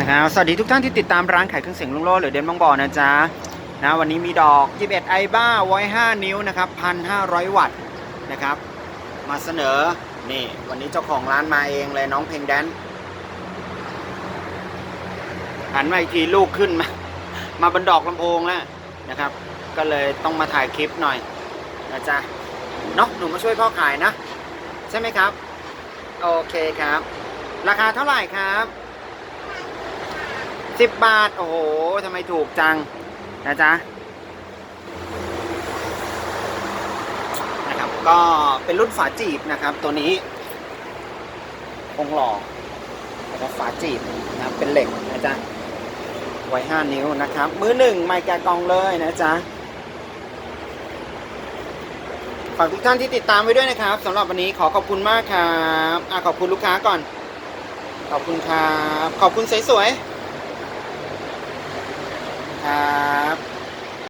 นะครับ สวัสดีทุกท่านที่ติดตามร้านขายเครื่องเสียงลุงโลหรือเดนบางบ่อนะจ๊ะนะวันนี้มีดอก 21 ไอบ้าไว้5นิ้วนะครับ 1,500 วัตต์นะครับ มาเสนอ นี่ วันนี้เจ้าของร้านมาเองเลยน้องเพลงแดนหันมาอีกทีลูกขึ้นมา มาบนดอกลำโพงแล้วนะครับ ก็เลยต้องมาถ่ายคลิปหน่อยนะจ๊ะเนาะหนูมาช่วยพ่อขายนะ ใช่ไหมครับ โอเคครับ ราคาเท่าไหร่ครับ สิบบาท โอ้โหทำไมถูกจัง นะจ๊ะ นะครับ ก็เป็นรุ่นฝาจีบนะครับ ตัวนี้องหล่อนะครับฝาจีบนะครับเป็นเหล็กนะจ๊ะ ไว้ห้านิ้วนะครับ มือหนึ่งไม่แกะกลองเลยนะจ๊ะฝากทุกท่านที่ติดตามไว้ด้วยนะครับสำหรับวันนี้ขอขอบคุณมากครับอขอบคุณลูกค้าก่อน ขอบคุณครับ ขอบคุณสวยๆ ครับ